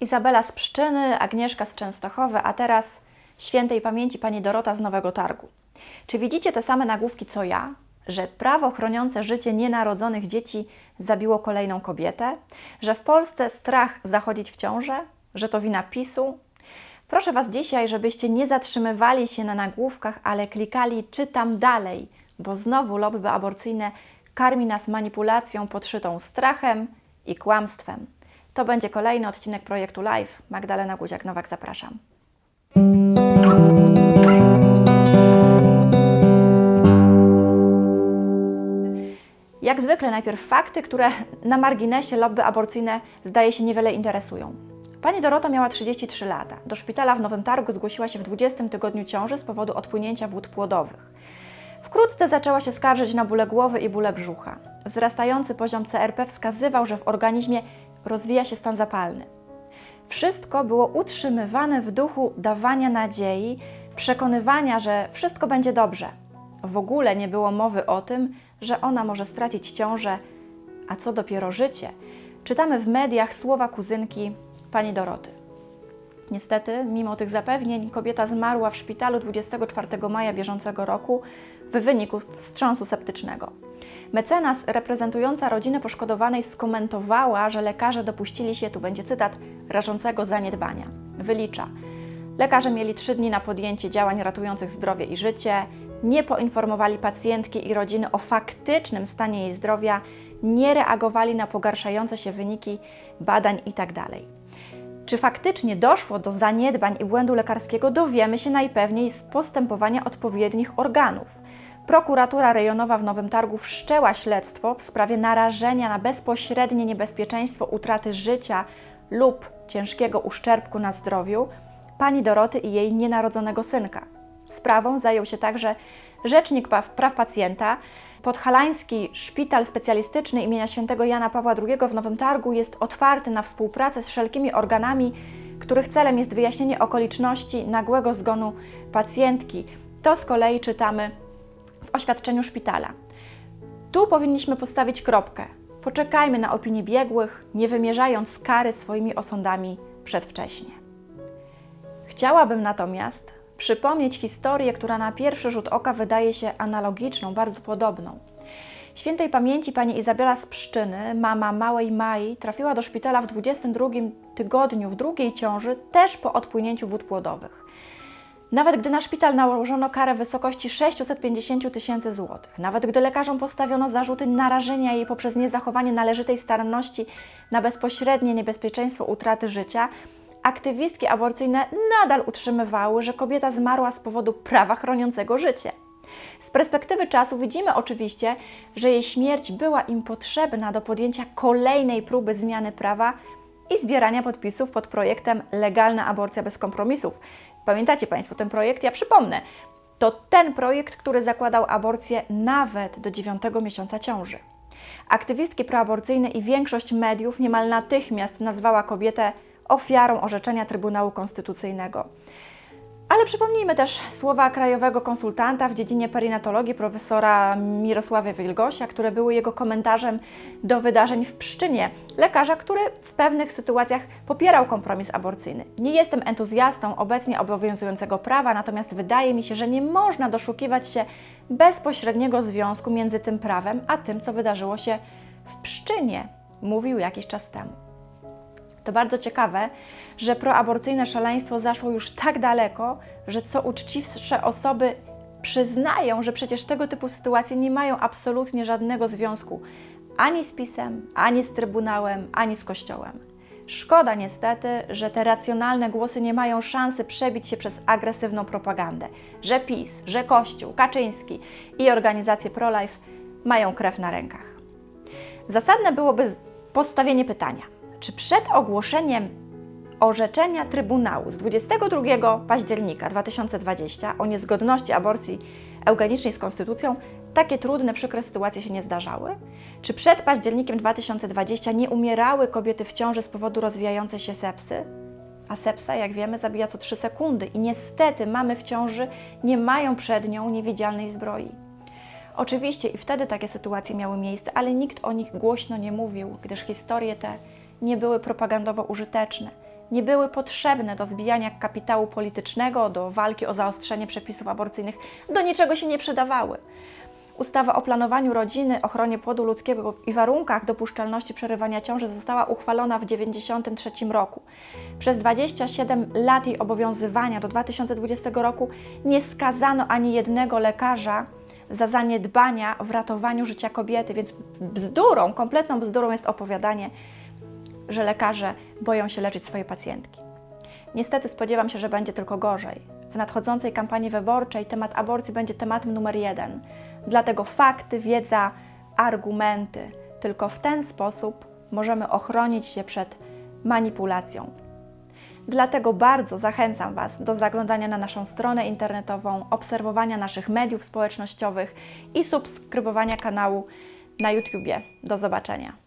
Izabela z Pszczyny, Agnieszka z Częstochowy, a teraz świętej pamięci pani Dorota z Nowego Targu. Czy widzicie te same nagłówki co ja, że prawo chroniące życie nienarodzonych dzieci zabiło kolejną kobietę, że w Polsce strach zachodzić w ciążę, że to wina PiSu? Proszę Was dzisiaj, żebyście nie zatrzymywali się na nagłówkach, ale klikali czytam dalej, bo znowu lobby aborcyjne karmi nas manipulacją podszytą strachem i kłamstwem. To będzie kolejny odcinek projektu Live. Magdalena Guziak-Nowak, zapraszam. Jak zwykle najpierw fakty, które na marginesie lobby aborcyjne zdaje się niewiele interesują. Pani Dorota miała 33 lata. Do szpitala w Nowym Targu zgłosiła się w 20 tygodniu ciąży z powodu odpłynięcia wód płodowych. Wkrótce zaczęła się skarżyć na bóle głowy i bóle brzucha. Wzrastający poziom CRP wskazywał, że w organizmie rozwija się stan zapalny. Wszystko było utrzymywane w duchu dawania nadziei, przekonywania, że wszystko będzie dobrze. W ogóle nie było mowy o tym, że ona może stracić ciążę, a co dopiero życie. Czytamy w mediach słowa kuzynki pani Doroty. Niestety, mimo tych zapewnień, kobieta zmarła w szpitalu 24 maja bieżącego roku w wyniku wstrząsu septycznego. Mecenas reprezentująca rodzinę poszkodowanej skomentowała, że lekarze dopuścili się, tu będzie cytat, rażącego zaniedbania. Wylicza. Lekarze mieli trzy dni na podjęcie działań ratujących zdrowie i życie, nie poinformowali pacjentki i rodziny o faktycznym stanie jej zdrowia, nie reagowali na pogarszające się wyniki badań itd. Czy faktycznie doszło do zaniedbań i błędu lekarskiego, dowiemy się najpewniej z postępowania odpowiednich organów. Prokuratura rejonowa w Nowym Targu wszczęła śledztwo w sprawie narażenia na bezpośrednie niebezpieczeństwo utraty życia lub ciężkiego uszczerbku na zdrowiu pani Doroty i jej nienarodzonego synka. Sprawą zajął się także Rzecznik Praw, Pacjenta. Podhalański Szpital Specjalistyczny imienia świętego Jana Pawła II w Nowym Targu jest otwarty na współpracę z wszelkimi organami, których celem jest wyjaśnienie okoliczności nagłego zgonu pacjentki. To z kolei czytamy w oświadczeniu szpitala. Tu powinniśmy postawić kropkę. Poczekajmy na opinię biegłych, nie wymierzając kary swoimi osądami przedwcześnie. Chciałabym natomiast przypomnieć historię, która na pierwszy rzut oka wydaje się analogiczną, bardzo podobną. Świętej pamięci pani Izabela z Pszczyny, mama małej Mai, trafiła do szpitala w 22 tygodniu w drugiej ciąży, też po odpłynięciu wód płodowych. Nawet gdy na szpital nałożono karę w wysokości 650 tysięcy złotych, nawet gdy lekarzom postawiono zarzuty narażenia jej poprzez niezachowanie należytej staranności na bezpośrednie niebezpieczeństwo utraty życia, aktywistki aborcyjne nadal utrzymywały, że kobieta zmarła z powodu prawa chroniącego życie. Z perspektywy czasu widzimy oczywiście, że jej śmierć była im potrzebna do podjęcia kolejnej próby zmiany prawa i zbierania podpisów pod projektem Legalna aborcja bez kompromisów. Pamiętacie Państwo ten projekt? Ja przypomnę. To ten projekt, który zakładał aborcję nawet do dziewiątego miesiąca ciąży. Aktywistki proaborcyjne i większość mediów niemal natychmiast nazwała kobietę ofiarą orzeczenia Trybunału Konstytucyjnego. Ale przypomnijmy też słowa krajowego konsultanta w dziedzinie perinatologii profesora Mirosława Wilgosia, które były jego komentarzem do wydarzeń w Pszczynie. Lekarza, który w pewnych sytuacjach popierał kompromis aborcyjny. Nie jestem entuzjastą obecnie obowiązującego prawa, natomiast wydaje mi się, że nie można doszukiwać się bezpośredniego związku między tym prawem a tym, co wydarzyło się w Pszczynie, mówił jakiś czas temu. To bardzo ciekawe, że proaborcyjne szaleństwo zaszło już tak daleko, że co uczciwsze osoby przyznają, że przecież tego typu sytuacje nie mają absolutnie żadnego związku ani z PiSem, ani z Trybunałem, ani z Kościołem. Szkoda niestety, że te racjonalne głosy nie mają szansy przebić się przez agresywną propagandę, że PiS, że Kościół, Kaczyński i organizacje pro-life mają krew na rękach. Zasadne byłoby postawienie pytania – czy przed ogłoszeniem orzeczenia Trybunału z 22 października 2020 o niezgodności aborcji eugenicznej z konstytucją takie trudne, przykre sytuacje się nie zdarzały? Czy przed październikiem 2020 nie umierały kobiety w ciąży z powodu rozwijającej się sepsy? A sepsa, jak wiemy, zabija co 3 sekundy i niestety mamy w ciąży nie mają przed nią niewidzialnej zbroi. Oczywiście i wtedy takie sytuacje miały miejsce, ale nikt o nich głośno nie mówił, gdyż historie te nie były propagandowo użyteczne. nie były potrzebne do zbijania kapitału politycznego, do walki o zaostrzenie przepisów aborcyjnych, do niczego się nie przydawały. Ustawa o planowaniu rodziny, ochronie płodu ludzkiego i warunkach dopuszczalności przerywania ciąży została uchwalona w 1993 roku. Przez 27 lat jej obowiązywania do 2020 roku nie skazano ani jednego lekarza za zaniedbania w ratowaniu życia kobiety, więc bzdurą, kompletną bzdurą jest opowiadanie, że lekarze boją się leczyć swoje pacjentki. Niestety spodziewam się, że będzie tylko gorzej. W nadchodzącej kampanii wyborczej temat aborcji będzie tematem numer jeden. Dlatego fakty, wiedza, argumenty. Tylko w ten sposób możemy ochronić się przed manipulacją. Dlatego bardzo zachęcam Was do zaglądania na naszą stronę internetową, obserwowania naszych mediów społecznościowych i subskrybowania kanału na YouTubie. Do zobaczenia.